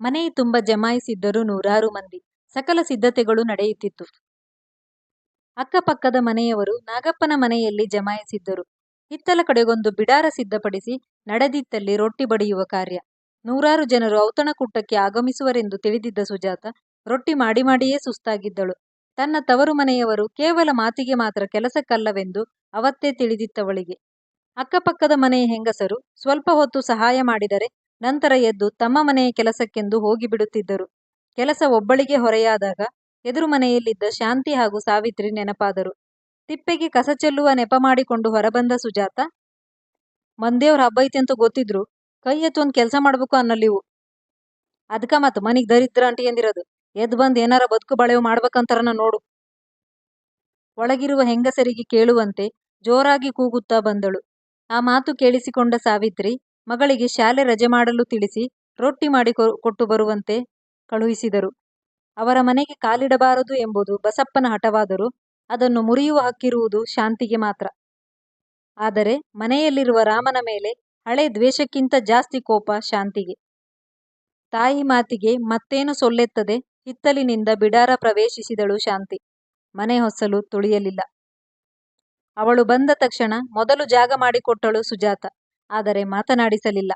ಮನೆ ತುಂಬ ಜಮಾಯಿಸಿದ್ದರು ನೂರಾರು ಮಂದಿ. ಸಕಲ ಸಿದ್ಧತೆಗಳು ನಡೆಯುತ್ತಿತ್ತು. ಅಕ್ಕಪಕ್ಕದ ಮನೆಯವರು ನಾಗಪ್ಪನ ಮನೆಯಲ್ಲಿ ಜಮಾಯಿಸಿದ್ದರು. ಹಿತ್ತಲ ಕಡೆಗೊಂದು ಬಿಡಾರ ಸಿದ್ಧಪಡಿಸಿ ನಡೆದಿತ್ತಲ್ಲಿ ರೊಟ್ಟಿ ಬಡಿಯುವ ಕಾರ್ಯ. ನೂರಾರು ಜನರು ಔತಣಕೂಟಕ್ಕೆ ಆಗಮಿಸುವರೆಂದು ತಿಳಿದಿದ್ದ ಸುಜಾತ ರೊಟ್ಟಿ ಮಾಡಿ ಮಾಡಿಯೇ ಸುಸ್ತಾಗಿದ್ದಳು. ತನ್ನ ತವರು ಮನೆಯವರು ಕೇವಲ ಮಾತಿಗೆ ಮಾತ್ರ ಕೆಲಸಕ್ಕಲ್ಲವೆಂದು ಅವತ್ತೇ ತಿಳಿದಿತ್ತವಳಿಗೆ. ಅಕ್ಕಪಕ್ಕದ ಮನೆಯ ಹೆಂಗಸರು ಸ್ವಲ್ಪ ಹೊತ್ತು ಸಹಾಯ ಮಾಡಿದರೆ ನಂತರ ಎದ್ದು ತಮ್ಮ ಮನೆಯ ಕೆಲಸಕ್ಕೆಂದು ಹೋಗಿಬಿಡುತ್ತಿದ್ದರು. ಕೆಲಸ ಒಬ್ಬಳಿಗೆ ಹೊರೆಯಾದಾಗ ಎದುರು ಮನೆಯಲ್ಲಿದ್ದ ಶಾಂತಿ ಹಾಗೂ ಸಾವಿತ್ರಿ ನೆನಪಾದರು. ತಿಪ್ಪೆಗೆ ಕಸ ಚೆಲ್ಲುವ ನೆಪ ಮಾಡಿಕೊಂಡು ಹೊರಬಂದ ಸುಜಾತ, ಮಂದೇವ್ರ ಹಬ್ಬ ಐತೆ ಅಂತ ಗೊತ್ತಿದ್ರು ಕೈ ಎತ್ತು ಒಂದು ಕೆಲ್ಸ ಮಾಡ್ಬೇಕು ಅನ್ನಲಿವು ಅದ್ಕ ಮತ್ ಮನಿಗ್ ದರಿದ್ರ ಅಂಟಿ ಎಂದಿರೋದು ಎದ್ದು ಬಂದ್ ಏನಾರ ಬದುಕು ಬಳೆವು ಮಾಡ್ಬೇಕಂತರನ ನೋಡು. ಒಳಗಿರುವ ಹೆಂಗಸರಿಗೆ ಕೇಳುವಂತೆ ಜೋರಾಗಿ ಕೂಗುತ್ತಾ ಬಂದಳು. ಆ ಮಾತು ಕೇಳಿಸಿಕೊಂಡ ಸಾವಿತ್ರಿ ಮಗಳಿಗೆ ಶಾಲೆ ರಜೆ ಮಾಡಲು ತಿಳಿಸಿ ರೊಟ್ಟಿ ಮಾಡಿ ಕೊಟ್ಟು ಬರುವಂತೆ ಕಳುಹಿಸಿದರು. ಅವರ ಮನೆಗೆ ಕಾಲಿಡಬಾರದು ಎಂಬುದು ಬಸಪ್ಪನ ಹಠವಾದರೂ ಅದನ್ನು ಮುರಿಯುವ ಹಕ್ಕಿರುವುದು ಶಾಂತಿಗೆ ಮಾತ್ರ. ಆದರೆ ಮನೆಯಲ್ಲಿರುವ ರಾಮನ ಮೇಲೆ ಹಳೆ ದ್ವೇಷಕ್ಕಿಂತ ಜಾಸ್ತಿ ಕೋಪ ಶಾಂತಿಗೆ. ತಾಯಿ ಮಾತಿಗೆ ಮತ್ತೇನು ಸೊಲ್ಲೆತ್ತದೆ ಹಿತ್ತಲಿನಿಂದ ಬಿಡಾರ ಪ್ರವೇಶಿಸಿದಳು ಶಾಂತಿ. ಮನೆ ಹೊಸಲು ತುಳಿಯಲಿಲ್ಲ. ಅವಳು ಬಂದ ತಕ್ಷಣ ಮೊದಲು ಜಾಗ ಮಾಡಿಕೊಟ್ಟಳು ಸುಜಾತ. ಆದರೆ ಮಾತನಾಡಿಸಲಿಲ್ಲ.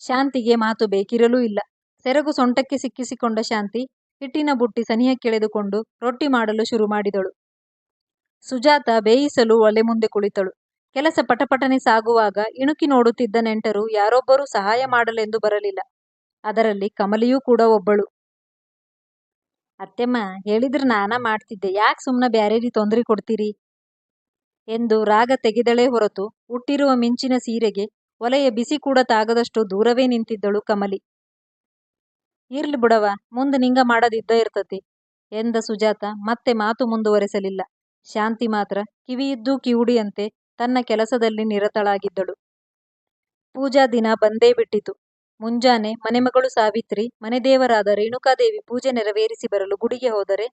ಶಾಂತಿಗೆ ಮಾತು ಬೇಕಿರಲೂ ಇಲ್ಲ. ಸೆರಗು ಸೊಂಟಕ್ಕೆ ಸಿಕ್ಕಿಸಿಕೊಂಡ ಶಾಂತಿ, ಹಿಟ್ಟಿನ ಬುಟ್ಟಿ ಸನಿಹಕ್ಕೆಳೆದುಕೊಂಡು ರೊಟ್ಟಿ ಮಾಡಲು ಶುರು ಮಾಡಿದಳು. ಸುಜಾತ ಬೇಯಿಸಲು ಒಲೆ ಮುಂದೆ ಕುಳಿತಳು. ಕೆಲಸ ಪಟಪಟನೆ ಸಾಗುವಾಗ ಇಣುಕಿ ನೋಡುತ್ತಿದ್ದ ನೆಂಟರು ಯಾರೊಬ್ಬರೂ ಸಹಾಯ ಮಾಡಲೆಂದು ಬರಲಿಲ್ಲ. ಅದರಲ್ಲಿ ಕಮಲಿಯೂ ಕೂಡ ಒಬ್ಬಳು. ಅತ್ತೆಮ್ಮ, ಹೇಳಿದ್ರೆ ನಾನ ಮಾಡ್ತಿದ್ದೆ ಯಾಕ್ ಸುಮ್ನ ಬ್ಯಾರೇರಿ ತೊಂದರೆ ಕೊಡ್ತೀರಿ. ಎಂದು ರಾಗ ತೆಗೆದಳೇ ಹೊರತು ಉಟ್ಟಿರುವ ಮಿಂಚಿನ ಸೀರೆಗೆ ಒಲೆಯ ಬಿಸಿ ಕೂಡ ತಾಗದಷ್ಟು ದೂರವೇ ನಿಂತಿದ್ದಳು ಕಮಲಿ. ಇರ್ಲಿ ಬುಡವ ಮುಂದ ನಿಂಗ ಮಾಡದಿದ್ದ ಇರ್ತತಿ ಎಂದ ಸುಜಾತ, ಮತ್ತೆ ಮಾತು ಮುಂದುವರೆಸಲಿಲ್ಲ. ಶಾಂತಿ ಮಾತ್ರ ಕಿವಿಯಿದ್ದೂ ಕಿವುಡಿಯಂತೆ ತನ್ನ ಕೆಲಸದಲ್ಲಿ ನಿರತಳಾಗಿದ್ದಳು. ಪೂಜಾ ದಿನ ಬಂದೇ ಬಿಟ್ಟಿತು. ಮುಂಜಾನೆ ಮನೆಮಗಳು ಸಾವಿತ್ರಿ ಮನೆದೇವರಾದ ರೇಣುಕಾದೇವಿ ಪೂಜೆ ನೆರವೇರಿಸಿ ಬರಲು ಗುಡಿಗೆ ಹೋದರೆ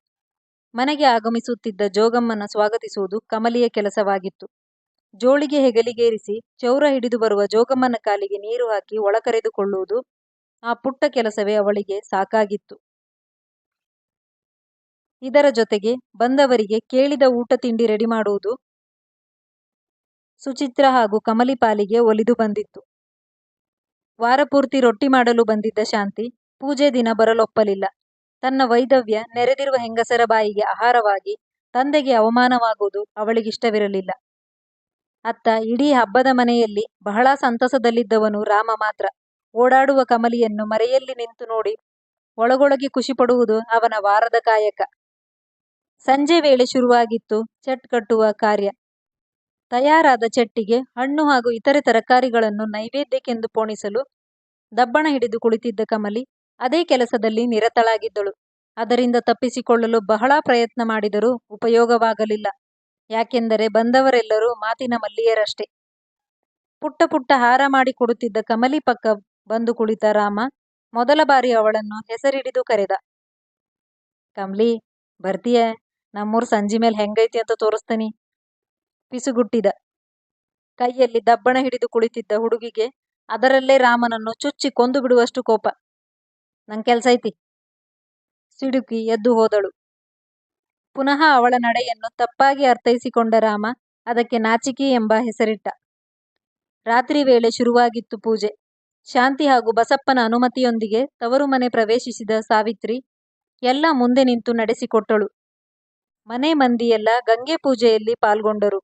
ಮನೆಗೆ ಆಗಮಿಸುತ್ತಿದ್ದ ಜೋಗಮ್ಮನ ಸ್ವಾಗತಿಸುವುದು ಕಮಲಿಯ ಕೆಲಸವಾಗಿತ್ತು. ಜೋಳಿಗೆ ಹೆಗಲಿಗೇರಿಸಿ ಚೌರ ಹಿಡಿದು ಬರುವ ಜೋಗಮ್ಮನ ಕಾಲಿಗೆ ನೀರು ಹಾಕಿ ಒಳಕರೆದುಕೊಳ್ಳುವುದು ಆ ಪುಟ್ಟ ಕೆಲಸವೇ ಅವಳಿಗೆ ಸಾಕಾಗಿತ್ತು. ಇದರ ಜೊತೆಗೆ ಬಂದವರಿಗೆ ಕೇಳಿದ ಊಟ ತಿಂಡಿ ರೆಡಿ ಮಾಡುವುದು ಸುಚಿತ್ರ ಹಾಗೂ ಕಮಲಿ ಪಾಲಿಗೆ ಒಲಿದು ಬಂದಿತ್ತು. ವಾರಪೂರ್ತಿ ರೊಟ್ಟಿ ಮಾಡಲು ಬಂದಿದ್ದ ಶಾಂತಿ ಪೂಜೆ ದಿನ ಬರಲೊಪ್ಪಲಿಲ್ಲ. ತನ್ನ ವೈಧವ್ಯ ನೆರೆದಿರುವ ಹೆಂಗಸರ ಬಾಯಿಗೆ ಆಹಾರವಾಗಿ, ತಂದೆಗೆ ಅವಮಾನವಾಗುವುದು ಅವಳಿಗಿಷ್ಟವಿರಲಿಲ್ಲ. ಅತ್ತ ಇಡೀ ಹಬ್ಬದ ಮನೆಯಲ್ಲಿ ಬಹಳ ಸಂತಸದಲ್ಲಿದ್ದವನು ರಾಮ ಮಾತ್ರ ಓಡಾಡುವ ಕಮಲಿಯನ್ನು ಮರೆಯಲ್ಲಿ ನಿಂತು ನೋಡಿ ಒಳಗೊಳಗೆ ಖುಷಿಪಡುವುದು ಅವನ ವಾರದ ಕಾಯಕ. ಸಂಜೆ ವೇಳೆ ಶುರುವಾಗಿತ್ತು ಚಟ್ ಕಟ್ಟುವ ಕಾರ್ಯ. ತಯಾರಾದ ಚಟ್ಟಿಗೆ ಹಣ್ಣು ಹಾಗೂ ಇತರೆ ತರಕಾರಿಗಳನ್ನು ನೈವೇದ್ಯಕ್ಕೆಂದು ಪೋಣಿಸಲು ದಬ್ಬಣ ಹಿಡಿದು ಕುಳಿತಿದ್ದ ಕಮಲಿ ಅದೇ ಕೆಲಸದಲ್ಲಿ ನಿರತಳಾಗಿದ್ದಳು. ಅದರಿಂದ ತಪ್ಪಿಸಿಕೊಳ್ಳಲು ಬಹಳ ಪ್ರಯತ್ನ ಮಾಡಿದರೂ ಉಪಯೋಗವಾಗಲಿಲ್ಲ. ಯಾಕೆಂದರೆ ಬಂದವರೆಲ್ಲರೂ ಮಾತಿನ ಮಲ್ಲಿಯರಷ್ಟೇ ಪುಟ್ಟ ಪುಟ್ಟ ಹಾರ ಮಾಡಿ ಕೊಡುತ್ತಿದ್ದ ಕಮಲಿ ಪಕ್ಕ ಬಂದು ಕುಳಿತ ರಾಮ ಮೊದಲ ಬಾರಿ ಅವಳನ್ನು ಹೆಸರಿಡಿದು ಕರೆದ. ಕಮಲಿ, ಬರ್ತೀಯ ನಮ್ಮೂರ್ ಸಂಜಿಮೇಲ್ ಹೆಂಗೈತಿ ಅಂತ ತೋರಿಸ್ತೀನಿ ಪಿಸುಗುಟ್ಟಿದ. ಕೈಯಲ್ಲಿ ದಬ್ಬಣ ಹಿಡಿದು ಕುಳಿತಿದ್ದ ಹುಡುಗಿಗೆ ಅದರಲ್ಲೇ ರಾಮನನ್ನು ಚುಚ್ಚಿ ಕೊಂದು ಬಿಡುವಷ್ಟು ಕೋಪ. ನಂಗ್ ಕೆಲ್ಸೈತಿ. ಸಿಡುಕಿ ಎದ್ದು ಹೋದಳು. ಪುನಃ ಅವಳ ನಡೆಯನ್ನು ತಪ್ಪಾಗಿ ಅರ್ಥೈಸಿಕೊಂಡ ರಾಮ ಅದಕ್ಕೆ ನಾಚಿಕೆ ಎಂಬ ಹೆಸರಿಟ್ಟ. ರಾತ್ರಿ ವೇಳೆ ಶುರುವಾಗಿತ್ತು ಪೂಜೆ. ಶಾಂತಿ ಹಾಗೂ ಬಸಪ್ಪನ ಅನುಮತಿಯೊಂದಿಗೆ ತವರು ಮನೆ ಪ್ರವೇಶಿಸಿದ ಸಾವಿತ್ರಿ ಎಲ್ಲ ಮುಂದೆ ನಿಂತು ನಡೆಸಿಕೊಟ್ಟಳು. ಮನೆ ಮಂದಿಯೆಲ್ಲ ಗಂಗೆ ಪೂಜೆಯಲ್ಲಿ ಪಾಲ್ಗೊಂಡರು.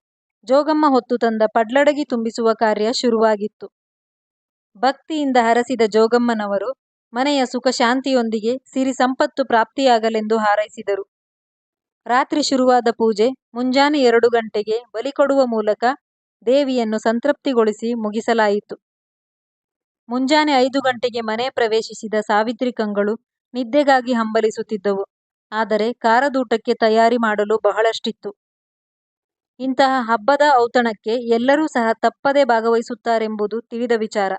ಜೋಗಮ್ಮ ಹೊತ್ತು ತಂದ ಪಡ್ಲಡಗಿ ತುಂಬಿಸುವ ಕಾರ್ಯ ಶುರುವಾಗಿತ್ತು. ಭಕ್ತಿಯಿಂದ ಹರಸಿದ ಜೋಗಮ್ಮನವರು ಮನೆಯ ಸುಖ ಶಾಂತಿಯೊಂದಿಗೆ ಸಿರಿ ಸಂಪತ್ತು ಪ್ರಾಪ್ತಿಯಾಗಲೆಂದು ಹಾರೈಸಿದರು. ರಾತ್ರಿ ಶುರುವಾದ ಪೂಜೆ ಮುಂಜಾನೆ ಎರಡು ಗಂಟೆಗೆ ಬಲಿಕೊಡುವ ಮೂಲಕ ದೇವಿಯನ್ನು ಸಂತೃಪ್ತಿಗೊಳಿಸಿ ಮುಗಿಸಲಾಯಿತು. ಮುಂಜಾನೆ ಐದು ಗಂಟೆಗೆ ಮನೆ ಪ್ರವೇಶಿಸಿದ ಸಾವಿತ್ರಿ ಕಂಗಳು ನಿದ್ದೆಗಾಗಿ ಹಂಬಲಿಸುತ್ತಿದ್ದವು. ಆದರೆ ಕಾರದೂಟಕ್ಕೆ ತಯಾರಿ ಮಾಡಲು ಬಹಳಷ್ಟಿತ್ತು. ಇಂತಹ ಹಬ್ಬದ ಔತಣಕ್ಕೆ ಎಲ್ಲರೂ ಸಹ ತಪ್ಪದೆ ಭಾಗವಹಿಸುತ್ತಾರೆಂಬುದು ತಿಳಿದ ವಿಚಾರ.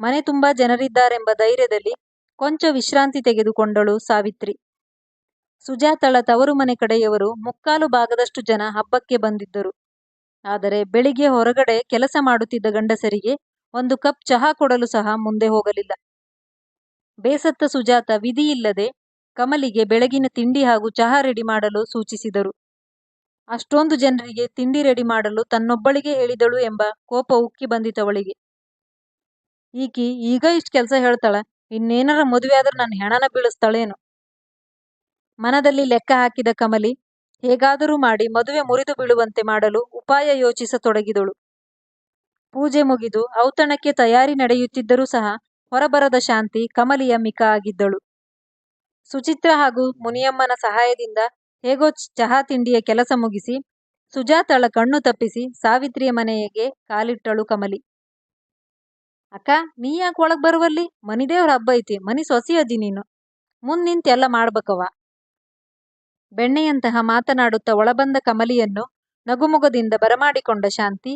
ಮನೆ ತುಂಬಾ ಜನರಿದ್ದಾರೆಂಬ ಧೈರ್ಯದಲ್ಲಿ ಕೊಂಚ ವಿಶ್ರಾಂತಿ ತೆಗೆದುಕೊಂಡಳು ಸಾವಿತ್ರಿ. ಸುಜಾತಳ ತವರು ಮನೆ ಕಡೆಯವರು ಮುಕ್ಕಾಲು ಭಾಗದಷ್ಟು ಜನ ಹಬ್ಬಕ್ಕೆ ಬಂದಿದ್ದರು. ಆದರೆ ಬೆಳಿಗ್ಗೆ ಹೊರಗಡೆ ಕೆಲಸ ಮಾಡುತ್ತಿದ್ದ ಗಂಡಸರಿಗೆ ಒಂದು ಕಪ್ ಚಹಾ ಕೊಡಲು ಸಹ ಮುಂದೆ ಹೋಗಲಿಲ್ಲ. ಬೇಸತ್ತ ಸುಜಾತ ವಿಧಿಯಿಲ್ಲದೆ ಕಮಲಿಗೆ ಬೆಳಗಿನ ತಿಂಡಿ ಹಾಗೂ ಚಹಾ ರೆಡಿ ಮಾಡಲು ಸೂಚಿಸಿದರು ಅಷ್ಟೊಂದು ಜನರಿಗೆ ತಿಂಡಿ ರೆಡಿ ಮಾಡಲು ತನ್ನೊಬ್ಬಳಿಗೆ ಹೇಳಿದಳು ಎಂಬ ಕೋಪ ಉಕ್ಕಿ ಬಂದಿತವಳಿಗೆ ಈಕಿ ಈಗ ಇಷ್ಟ್ ಕೆಲಸ ಹೇಳ್ತಾಳ, ಇನ್ನೇನಾರ ಮದುವೆ ಆದ್ರೆ ನನ್ನ ಹೆಣನ ಬೀಳಿಸ್ತಾಳೇನು. ಮನದಲ್ಲಿ ಲೆಕ್ಕ ಹಾಕಿದ ಕಮಲಿ, ಹೇಗಾದರೂ ಮಾಡಿ ಮದುವೆ ಮುರಿದು ಬೀಳುವಂತೆ ಮಾಡಲು ಉಪಾಯ ಯೋಚಿಸತೊಡಗಿದಳು. ಪೂಜೆ ಮುಗಿದು ಔತಣಕ್ಕೆ ತಯಾರಿ ನಡೆಯುತ್ತಿದ್ದರೂ ಸಹ ಹೊರಬರದ ಶಾಂತಿ ಕಮಲಿಯ ಮಿಕ ಆಗಿದ್ದಳು. ಸುಚಿತ್ರ ಹಾಗೂ ಮುನಿಯಮ್ಮನ ಸಹಾಯದಿಂದ ಹೇಗೋ ಚಹಾ ತಿಂಡಿಯ ಕೆಲಸ ಮುಗಿಸಿ, ಸುಜಾತಳ ಕಣ್ಣು ತಪ್ಪಿಸಿ ಸಾವಿತ್ರಿಯ ಮನೆಗೆ ಕಾಲಿಟ್ಟಳು ಕಮಲಿ. ಅಕ್ಕ, ನೀ ಯಾಕೆ ಒಳಗ್ ಬರುವಲ್ಲಿ? ಮನಿದೇವ್ರ ಹಬ್ಬ ಐತಿ, ಮನಿ ಸೊಸಿ ಅದಿ ನೀನು. ಮುಂದ್ ನಿಂತ ಎಲ್ಲ ಮಾಡ್ಬೇಕವ ಬೆಣ್ಣೆಯಂತಹ ಮಾತನಾಡುತ್ತಾ ಒಳಬಂದ ಕಮಲಿಯನ್ನು ನಗುಮುಗದಿಂದ ಬರಮಾಡಿಕೊಂಡ ಶಾಂತಿ,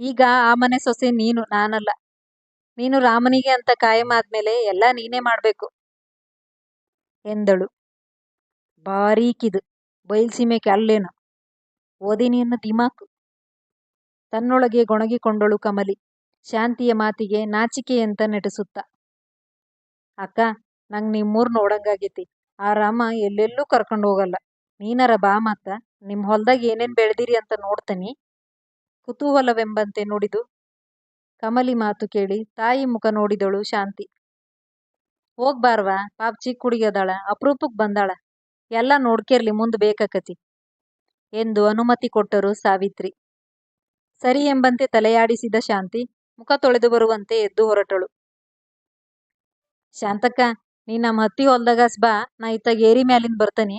ಈಗ ಆ ಮನೆ ಸೊಸೆ ನೀನು, ನಾನಲ್ಲ. ನೀನು ರಾಮನಿಗೆ ಅಂತ ಕಾಯಂ ಆದ್ಮೇಲೆ ಎಲ್ಲ ನೀನೇ ಮಾಡ್ಬೇಕು, ಎಂದಳು. ಬಾರೀಕಿದು ಬಯಲ್ಸೀಮೆಗೆ ಅಲ್ಲೇನು ಓದಿನಿಯನ್ನು ದಿಮಾಕು. ತನ್ನೊಳಗೆ ಗೊಣಗಿಕೊಂಡಳು ಕಮಲಿ. ಶಾಂತಿಯ ಮಾತಿಗೆ ನಾಚಿಕೆಯಂತ ನಟಿಸುತ್ತ. ಅಕ್ಕ, ನಂಗೆ ನಿಮ್ಮೂರು ನೋಡಂಗಾಗೈತಿ. ಆ ರಾಮ ಎಲ್ಲೆಲ್ಲೂ ಕರ್ಕೊಂಡು ಹೋಗಲ್ಲ. ನೀನರ ಬಾ ಮತ್ತ ನಿಮ್ಮ ಹೊಲ್ದಾಗ ಏನೇನು ಬೆಳೆದಿರಿ ಅಂತ ನೋಡ್ತೀನಿ. ಕುತೂಹಲವೆಂಬಂತೆ ನುಡಿದು ಕಮಲಿ ಮಾತು ಕೇಳಿ ತಾಯಿ ಮುಖ ನೋಡಿದಳು ಶಾಂತಿ. ಹೋಗ್ಬಾರ್ವಾ ಪಾಪ್ ಚಿಕ್ಕ ಕುಡಿಯೋದಾಳ ಅಪರೂಪಕ್ಕೆ ಬಂದಾಳ. ಎಲ್ಲ ನೋಡ್ಕೇರ್ಲಿ, ಮುಂದೆ ಬೇಕಾಕತಿ. ಎಂದು ಅನುಮತಿ ಕೊಟ್ಟರು ಸಾವಿತ್ರಿ. ಸರಿ ಎಂಬಂತೆ ತಲೆಯಾಡಿಸಿದ ಶಾಂತಿ ಮುಖ ತೊಳೆದು ಬರುವಂತೆ ಎದ್ದು ಹೊರಟಳು. ಶಾಂತಕ್ಕ ನೀ ನಮ್ಮ ಹತ್ತಿ ಹೊಲ್ದಾಗಸ್ ಬಾ, ನಾ ಇತ್ತಾಗ ಏರಿ ಮ್ಯಾಲಿಂದ ಬರ್ತನಿ.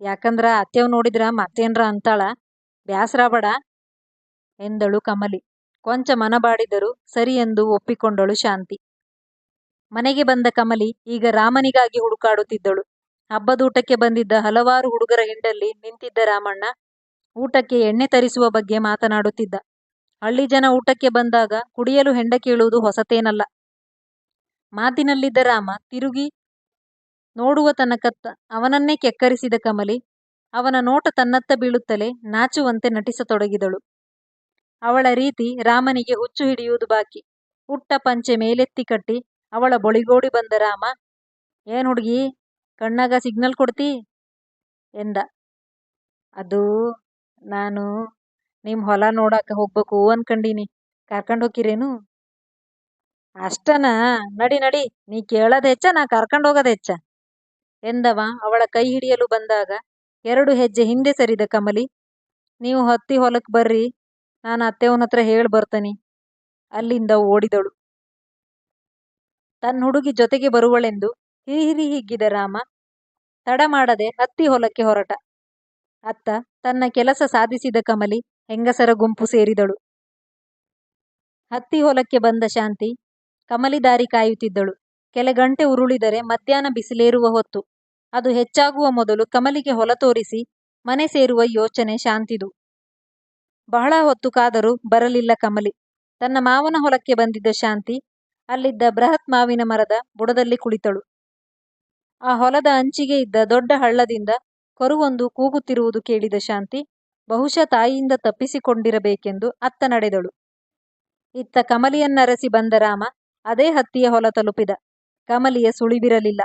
ಯಾಕಂದ್ರ ಅತ್ತೆವ್ ನೋಡಿದ್ರ ಮತ್ತೇನ್ರ ಅಂತಾಳ ಬ್ಯಾಸ್ರ ಬಡ ಎಂದಳು ಕಮಲಿ. ಕೊಂಚ ಮನಬಾಡಿದರೂ ಸರಿ ಎಂದು ಒಪ್ಪಿಕೊಂಡಳು ಶಾಂತಿ. ಮನೆಗೆ ಬಂದ ಕಮಲಿ ಈಗ ರಾಮನಿಗಾಗಿ ಹುಡುಕಾಡುತ್ತಿದ್ದಳು. ಹಬ್ಬದೂಟಕ್ಕೆ ಬಂದಿದ್ದ ಹಲವಾರು ಹುಡುಗರ ಹಿಂಡಲ್ಲಿ ನಿಂತಿದ್ದ ರಾಮಣ್ಣ ಊಟಕ್ಕೆ ಎಣ್ಣೆ ತರಿಸುವ ಬಗ್ಗೆ ಮಾತನಾಡುತ್ತಿದ್ದ. ಹಳ್ಳಿ ಜನ ಊಟಕ್ಕೆ ಬಂದಾಗ ಕುಡಿಯಲು ಹೆಂಡ ಕೇಳುವುದು ಹೊಸತೇನಲ್ಲ. ಮಾತಿನಲ್ಲಿದ್ದ ರಾಮ ತಿರುಗಿ ನೋಡುವ ತನಕತ್ತ ಅವನನ್ನೇ ಕೆಕ್ಕರಿಸಿದ ಕಮಲಿ ಅವನ ನೋಟ ತನ್ನತ್ತ ಬೀಳುತ್ತಲೇ ನಾಚುವಂತೆ ನಟಿಸತೊಡಗಿದಳು. ಅವಳ ರೀತಿ ರಾಮನಿಗೆ ಹುಚ್ಚು ಹಿಡಿಯುವುದು ಬಾಕಿ. ಹುಟ್ಟ ಪಂಚೆ ಮೇಲೆತ್ತಿ ಕಟ್ಟಿ ಅವಳ ಬೊಳಿಗೋಡಿ ಬಂದ ರಾಮ, ಏನ್ ಹುಡುಗಿ, ಕಣ್ಣಾಗ ಸಿಗ್ನಲ್ ಕೊಡ್ತಿ? ಎಂದ. ಅದು ನಾನು ನಿಮ್ ಹೊಲ ನೋಡಾಕ ಹೋಗ್ಬೇಕು ಅನ್ಕಂಡೀನಿ. ಕರ್ಕೊಂಡು ಹೋಗಿರೇನು ಅಷ್ಟನಾ, ನಡಿ ನಡಿ, ನೀ ಕೇಳೋದು ಹೆಚ್ಚ, ನಾ ಕರ್ಕೊಂಡು ಹೋಗೋದು ಹೆಚ್ಚ. ಎಂದವ, ಅವಳ ಕೈ ಹಿಡಿಯಲು ಬಂದಾಗ, ಎರಡು ಹೆಜ್ಜೆ ಹಿಂದೆ ಸರಿದ ಕಮಲಿ. ನೀವು ಹತ್ತಿ ಹೊಲಕ್ಕೆ ಬರ್ರಿ, ನಾನು ಅತ್ತೆವನ ಹತ್ರ ಹೇಳಿ ಬರ್ತೇನೆ. ಅಲ್ಲಿಂದ ಓಡಿದಳು. ತನ್ನ ಹುಡುಗಿ ಜೊತೆಗೆ ಬರುವಳೆಂದು ಹಿರಿಹಿರಿ ಹಿಗ್ಗಿದ ರಾಮ, ತಡ ಮಾಡದೆ ಹತ್ತಿ ಹೊಲಕ್ಕೆ ಹೊರಟ. ಅತ್ತ ತನ್ನ ಕೆಲಸ ಸಾಧಿಸಿದ ಕಮಲಿ ಹೆಂಗಸರ ಗುಂಪು ಸೇರಿದಳು. ಹತ್ತಿ ಹೊಲಕ್ಕೆ ಬಂದ ಶಾಂತಿ ಕಮಲಿದಾರಿ ಕಾಯುತ್ತಿದ್ದಳು. ಕೆಲ ಗಂಟೆ ಉರುಳಿದರೆ ಮಧ್ಯಾಹ್ನ ಬಿಸಿಲೇರುವ ಹೊತ್ತು. ಅದು ಹೆಚ್ಚಾಗುವ ಮೊದಲು ಕಮಲಿಗೆ ಹೊಲ ತೋರಿಸಿ ಮನೆ ಸೇರುವ ಯೋಚನೆ ಶಾಂತಿದು. ಬಹಳ ಹೊತ್ತು ಕಾದರೂ ಬರಲಿಲ್ಲ ಕಮಲಿ. ತನ್ನ ಮಾವನ ಹೊಲಕ್ಕೆ ಬಂದಿದ್ದ ಶಾಂತಿ ಅಲ್ಲಿದ್ದ ಬೃಹತ್ ಮಾವಿನ ಮರದ ಬುಡದಲ್ಲಿ ಕುಳಿತಳು. ಆ ಹೊಲದ ಅಂಚಿಗೆ ಇದ್ದ ದೊಡ್ಡ ಹಳ್ಳದಿಂದ ಕರುವೊಂದು ಕೂಗುತ್ತಿರುವುದು ಕೇಳಿದ ಶಾಂತಿ ಬಹುಶಃ ತಾಯಿಯಿಂದ ತಪ್ಪಿಸಿಕೊಂಡಿರಬೇಕೆಂದು ಅತ್ತ ನಡೆದಳು. ಇತ್ತ ಕಮಲಿಯನ್ನರಸಿ ಬಂದ ರಾಮ ಅದೇ ಹತ್ತಿಯ ಹೊಲ ತಲುಪಿದ. ಕಮಲಿಯ ಸುಳಿವಿರಲಿಲ್ಲ.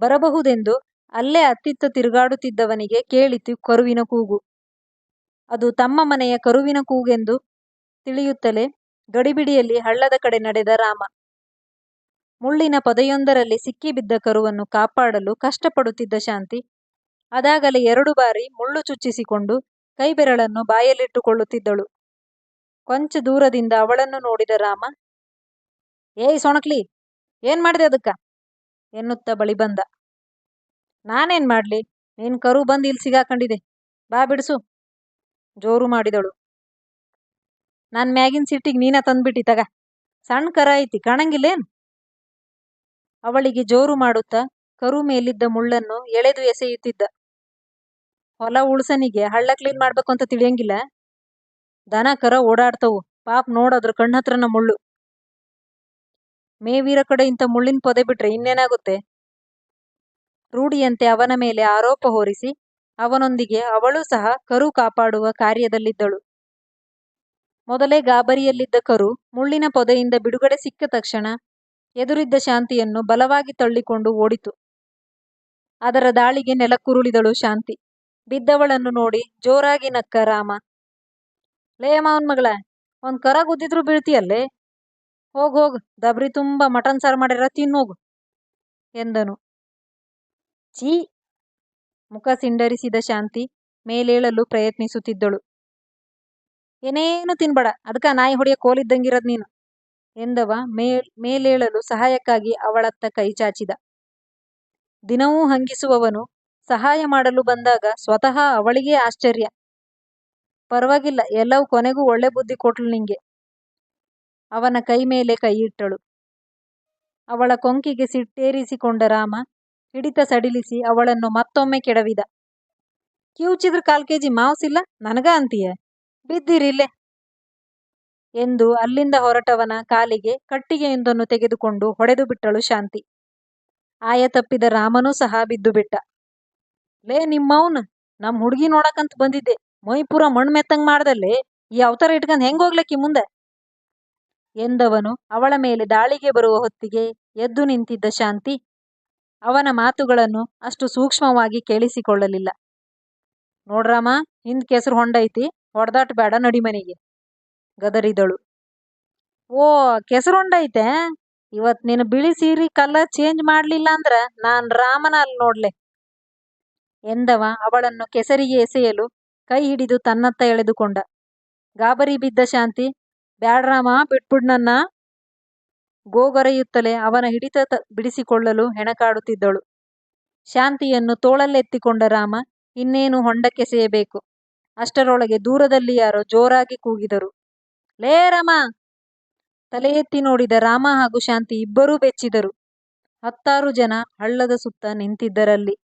ಬರಬಹುದೆಂದು ಅಲ್ಲೇ ಅತ್ತಿತ್ತ ತಿರುಗಾಡುತ್ತಿದ್ದವನಿಗೆ ಕೇಳಿತು ಕರುವಿನ ಕೂಗು. ಅದು ತಮ್ಮ ಮನೆಯ ಕರುವಿನ ಕೂಗೆಂದು ತಿಳಿಯುತ್ತಲೇ ಗಡಿಬಿಡಿಯಲ್ಲಿ ಹಳ್ಳದ ಕಡೆ ನಡೆದ ರಾಮ. ಮುಳ್ಳಿನ ಪೊದೆಯೊಂದರಲ್ಲಿ ಸಿಕ್ಕಿಬಿದ್ದ ಕರುವನ್ನು ಕಾಪಾಡಲು ಕಷ್ಟಪಡುತ್ತಿದ್ದ ಶಾಂತಿ ಅದಾಗಲೇ ಎರಡು ಬಾರಿ ಮುಳ್ಳು ಚುಚ್ಚಿಸಿಕೊಂಡು ಕೈಬೆರಳನ್ನು ಬಾಯಲ್ಲಿಟ್ಟುಕೊಳ್ಳುತ್ತಿದ್ದಳು. ಕೊಂಚ ದೂರದಿಂದ ಅವಳನ್ನು ನೋಡಿದ ರಾಮ, ಏಯ್ ಸೊಣಕ್ಲಿ, ಏನ್ ಮಾಡಿದೆ ಅದಕ್ಕ? ಎನ್ನುತ್ತ ಬಳಿ ಬಂದ. ನಾನೇನ್ ಮಾಡ್ಲಿ, ನೀನ್ ಕರು ಬಂದು ಇಲ್ಲಿ ಸಿಗಾಕೊಂಡಿದೆ. ಬಾ ಬಿಡ್ಸು, ಜೋರು ಮಾಡಿದಳು. ನಾನ್ ಮ್ಯಾಗಿನ್ ಸಿಟ್ಟಿಗೆ ನೀನ ತಂದ್ಬಿಟ್ಟಿ ತಗ ಸಣ್ಣ ಕರ ಐತಿ, ಕಾಣಂಗಿಲ್ಲೇನ್? ಅವಳಿಗೆ ಜೋರು ಮಾಡುತ್ತಾ ಕರು ಮೇಲಿದ್ದ ಮುಳ್ಳನ್ನು ಎಳೆದು ಎಸೆಯುತ್ತಿದ್ದ. ಹೊಲ ಉಳ್ಸನಿಗೆ ಹಳ್ಳ ಕ್ಲೀನ್ ಮಾಡ್ಬೇಕು ಅಂತ ತಿಳಿಯಂಗಿಲ್ಲ. ದನ, ಕರ ಓಡಾಡ್ತವು. ಪಾಪ್ ನೋಡದ್ರ ಕಣ್ಣತ್ರನ ಮುಳ್ಳು. ಮೇವೀರ ಕಡೆ ಇಂಥ ಮುಳ್ಳಿನ ಪೊದೆ ಬಿಟ್ರೆ ಇನ್ನೇನಾಗುತ್ತೆ? ರೂಢಿಯಂತೆ ಅವನ ಮೇಲೆ ಆರೋಪ ಹೊರಿಸಿ ಅವನೊಂದಿಗೆ ಅವಳು ಸಹ ಕರು ಕಾಪಾಡುವ ಕಾರ್ಯದಲ್ಲಿದ್ದಳು. ಮೊದಲೇ ಗಾಬರಿಯಲ್ಲಿದ್ದ ಕರು ಮುಳ್ಳಿನ ಪೊದೆಯಿಂದ ಬಿಡುಗಡೆ ಸಿಕ್ಕ ತಕ್ಷಣ ಎದುರಿದ್ದ ಶಾಂತಿಯನ್ನು ಬಲವಾಗಿ ತಳ್ಳಿಕೊಂಡು ಓಡಿತು. ಅದರ ದಾಳಿಗೆ ನೆಲಕ್ಕುರುಳಿದಳು ಶಾಂತಿ. ಬಿದ್ದವಳನ್ನು ನೋಡಿ ಜೋರಾಗಿ ನಕ್ಕ ರಾಮ. ಲೇ ಮಾವನ್ ಮಗಳ, ಒಂದ್ ಕರ ಗುದ್ದಿದ್ರು ಬೀಳ್ತೀಯಲ್ಲೇ. ಹೋಗ್ ಹೋಗ್, ದಬ್ರಿ ತುಂಬ ಮಟನ್ ಸಾರು ಮಾಡಿರ ತಿನ್ನೋಗು, ಎಂದನು. ಚೀ ಮುಖ ಸಿಂಡರಿಸಿದ ಶಾಂತಿ ಮೇಲೇಳಲು ಪ್ರಯತ್ನಿಸುತ್ತಿದ್ದಳು. ಏನೇನು ತಿನ್ಬೇಡ ಅದಕ್ಕ ನಾಯಿ ಹೊಡೆಯ ಕೋಲಿದ್ದಂಗಿರದ್ ನೀನು, ಎಂದವ ಮೇಲ್ ಮೇಲೇಳಲು ಸಹಾಯಕ್ಕಾಗಿ ಅವಳತ್ತ ಕೈ ಚಾಚಿದ. ದಿನವೂ ಹಂಗಿಸುವವನು ಸಹಾಯ ಮಾಡಲು ಬಂದಾಗ ಸ್ವತಃ ಅವಳಿಗೇ ಆಶ್ಚರ್ಯ. ಪರವಾಗಿಲ್ಲ, ಎಲ್ಲವೂ ಕೊನೆಗೂ ಒಳ್ಳೆ ಬುದ್ಧಿ ಕೊಟ್ಲು ನಿಂಗೆ. ಅವನ ಕೈ ಮೇಲೆ ಕೈಯಿಟ್ಟಳು. ಅವಳ ಕೊಂಕಿಗೆ ಸಿಟ್ಟೇರಿಸಿಕೊಂಡ ರಾಮ ಹಿಡಿತ ಸಡಿಲಿಸಿ ಅವಳನ್ನು ಮತ್ತೊಮ್ಮೆ ಕೆಡವಿದ. ಕಿವುಚಿದ್ರ ಕಾಲ್ ಕೆಜಿ ಮಾವಸಿಲ್ಲ ನನಗ ಅಂತೀಯ ಬಿದ್ದಿರಿಲ್ಲೇ ಎಂದು ಅಲ್ಲಿಂದ ಹೊರಟವನ ಕಾಲಿಗೆ ಕಟ್ಟಿಗೆಯೊಂದನ್ನು ತೆಗೆದುಕೊಂಡು ಹೊಡೆದು ಬಿಟ್ಟಳು ಶಾಂತಿ. ಆಯ ತಪ್ಪಿದ ರಾಮನೂ ಸಹ ಬಿದ್ದುಬಿಟ್ಟ. ಲೇ, ನಿಮ್ಮವ್ನ, ನಮ್ ಹುಡುಗಿ ನೋಡಕಂತ ಬಂದಿದ್ದೆ ಮೈ ಪೂರ ಮಣ್ ಮೆತ್ತಂಗ್ ಮಾಡ್ದಲ್ಲಿ, ಈ ಅವತಾರ ಇಟ್ಕಂಡ್ ಹೆಂಗ್ ಹೋಗ್ಲಕ್ಕಿ ಮುಂದೆ ಎಂದವನು, ಅವಳ ಮೇಲೆ ದಾಳಿಗೆ ಬರುವ ಹೊತ್ತಿಗೆ ಎದ್ದು ನಿಂತಿದ್ದ ಶಾಂತಿ, ಅವನ ಮಾತುಗಳನ್ನು ಅಷ್ಟು ಸೂಕ್ಷ್ಮವಾಗಿ ಕೇಳಿಸಿಕೊಳ್ಳಲಿಲ್ಲ. ನೋಡ್ರಮ್ಮ ಹಿಂದ್ ಕೆಸರು ಹೊಂಡೈತಿ, ಹೊಡೆದಾಟ ಬೇಡ ನಡಿ ಮನಿಗೆ, ಗದರಿದಳು. ಓ, ಕೆಸರು ಹೊಂಡೈತೆ ಇವತ್ ನೀನು ಬಿಳಿ ಸೀರಿ, ಕಲರ್ ಚೇಂಜ್ ಮಾಡ್ಲಿಲ್ಲ ಅಂದ್ರ ನಾನ್ ರಾಮನ ಅಲ್ಲಿ ನೋಡ್ಲೆ ಎಂದವ ಅವಳನ್ನು ಕೆಸರಿಗೆ ಎಸೆಯಲು ಕೈ ಹಿಡಿದು ತನ್ನತ್ತ ಎಳೆದುಕೊಂಡ. ಗಾಬರಿ ಬಿದ್ದ ಶಾಂತಿ ಬ್ಯಾಡ್ರಾಮ ಬಿಟ್ಬುಡ್ನನ್ನ ಗೋಗರೆಯುತ್ತಲೇ ಅವನ ಹಿಡಿತ ಬಿಡಿಸಿಕೊಳ್ಳಲು ಹೆಣಕಾಡುತ್ತಿದ್ದಳು. ಶಾಂತಿಯನ್ನು ತೋಳಲ್ಲೆತ್ತಿಕೊಂಡ ರಾಮ ಇನ್ನೇನು ಹೊಂಡಕ್ಕೆ ಸೇಯಬೇಕು ಅಷ್ಟರೊಳಗೆ ದೂರದಲ್ಲಿ ಯಾರೋ ಜೋರಾಗಿ ಕೂಗಿದರು. ಲೇ ರಾಮ ತಲೆ ಎತ್ತಿ ನೋಡಿದ ರಾಮ ಹಾಗೂ ಶಾಂತಿ ಇಬ್ಬರೂ ಬೆಚ್ಚಿದರು. ಹತ್ತಾರು ಜನ ಹಳ್ಳದ ಸುತ್ತ ನಿಂತಿದ್ದರಲ್ಲಿ